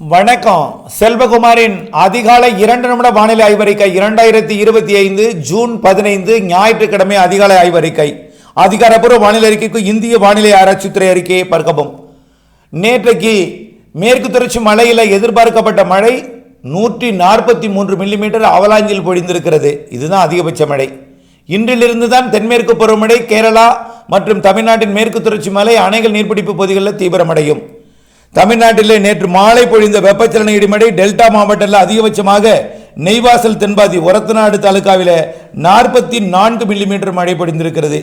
வணக்கம். செல்வகுமாரின் அதிகாலை இரண்டு நிமிட வானிலை ஆய்வறிக்கை இரண்டாயிரத்தி இருபத்தி ஐந்து ஜூன் பதினைந்து ஞாயிற்றுக்கிழமை அதிகாலை ஆய்வறிக்கை. அதிகாரப்பூர்வ வானிலை அறிக்கைக்கு இந்திய வானிலை ஆராய்ச்சித்துறை அறிக்கையை பார்க்கவும். நேற்றைக்கு மேற்கு தொடர்ச்சி மலையில் எதிர்பார்க்கப்பட்ட மழை நூற்றி நாற்பத்தி மூன்று மில்லிமீட்டர் அவலாஞ்சில் பொழிந்திருக்கிறது. இதுதான் அதிகபட்ச மழை. இன்றிலிருந்து தான் தென்மேற்கு பருவமழை கேரளா மற்றும் தமிழ்நாட்டின் மேற்கு தொடர்ச்சி மலை அணைகள் நீர்பிடிப்பு பகுதிகளில் தீவிரமடையும். தமிழ்நாட்டிலே நேற்று மாலை பொழிந்த வெப்பச்சலன இடிமடை டெல்டா மாவட்டத்தில் அதிகபட்சமாக நெய்வாசல் தென்பாதி ஒரத்தநாடு தாலுகாவில் நாற்பத்தி நான்கு மில்லிமீட்டர் மழை பொழிந்திருக்கிறது.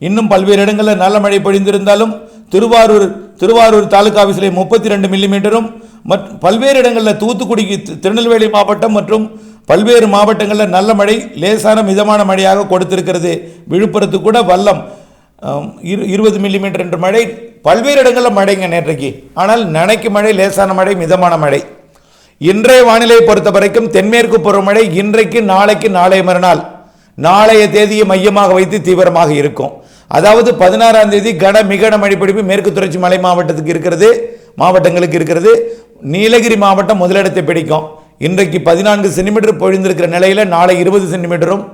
இன்னும் பல்வேறு இடங்களில் நல்ல மழை பொழிந்திருந்தாலும் திருவாரூர் திருவாரூர் தாலுகா ஆஃபீஸில் முப்பத்தி ரெண்டு மில்லிமீட்டரும் மற்றும் பல்வேறு இடங்களில் தூத்துக்குடிக்கு திருநெல்வேலி மாவட்டம் மற்றும் பல்வேறு மாவட்டங்களில் நல்ல மழை லேசான மிதமான மழையாக கொடுத்திருக்கிறது. விழுப்புரத்து கூட வல்லம் இரு இருபது மில்லிமீட்டர் என்ற மழை பல்வேறு இடங்களில் மழைங்க நேற்றைக்கு. ஆனால் நனைக்கு மழை லேசான மழை மிதமான மழை. இன்றைய வானிலையை பொறுத்த வரைக்கும் தென்மேற்கு பருவமழை இன்றைக்கு நாளைக்கு நாளை மறுநாள். நாளைய தேதியை மையமாக வைத்து தீவிரமாக இருக்கும். அதாவது பதினாறாம் தேதி கன மிகன மழைப்பிடிப்பு மேற்கு தொடர்ச்சி மலை மாவட்டத்துக்கு இருக்கிறது மாவட்டங்களுக்கு இருக்கிறது. நீலகிரி மாவட்டம் முதலிடத்தை பிடிக்கும். இன்றைக்கு பதினான்கு சென்டிமீட்டர் பொழிந்திருக்கிற நிலையில் நாளை இருபது சென்டிமீட்டரும்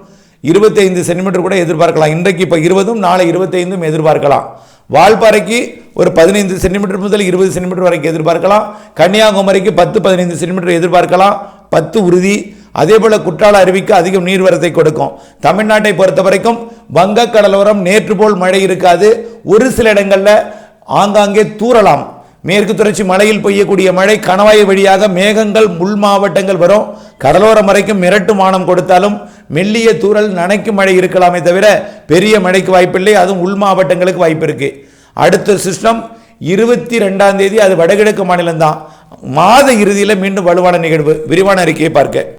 இருபத்தைந்து சென்டிமீட்டர் கூட எதிர்பார்க்கலாம். இன்றைக்கு இப்போ இருபதும் நாளை இருபத்தைந்தும் எதிர்பார்க்கலாம். வால்பாறைக்கு ஒரு பதினைந்து சென்டிமீட்டர் முதல் இருபது சென்டிமீட்டர் வரைக்கும் எதிர்பார்க்கலாம். கன்னியாகுமரிக்கு பத்து பதினைந்து சென்டிமீட்டர் எதிர்பார்க்கலாம். பத்து உறுதி. அதே போல் குற்றால அருவிக்கு அதிகம் நீர்வரத்தை கொடுக்கும். தமிழ்நாட்டை பொறுத்த வரைக்கும் வங்கக்கடலோரம் நேற்று போல் மழை இருக்காது. ஒரு சில இடங்களில் ஆங்காங்கே தூறலாம். மேற்கு தொடர்ச்சி மலையில் பெய்யக்கூடிய மழை கணவாய் வழியாக மேகங்கள் உள் மாவட்டங்கள் வரும். கடலோரம் வரைக்கும் மிரட்டு மானம் கொடுத்தாலும் மெல்லிய தூறல் நனைக்கும் மழை இருக்கலாமே தவிர பெரிய மழைக்கு வாய்ப்பில்லை. அதுவும் உள் மாவட்டங்களுக்கு வாய்ப்பு இருக்கு. அடுத்த சிஸ்டம் இருபத்தி ரெண்டாம் தேதி அது வடகிழக்கு மாநிலம்தான். மாத இறுதியில் மீண்டும் வலுவான நிகழ்வு. விரிவான அறிக்கையை பார்க்க.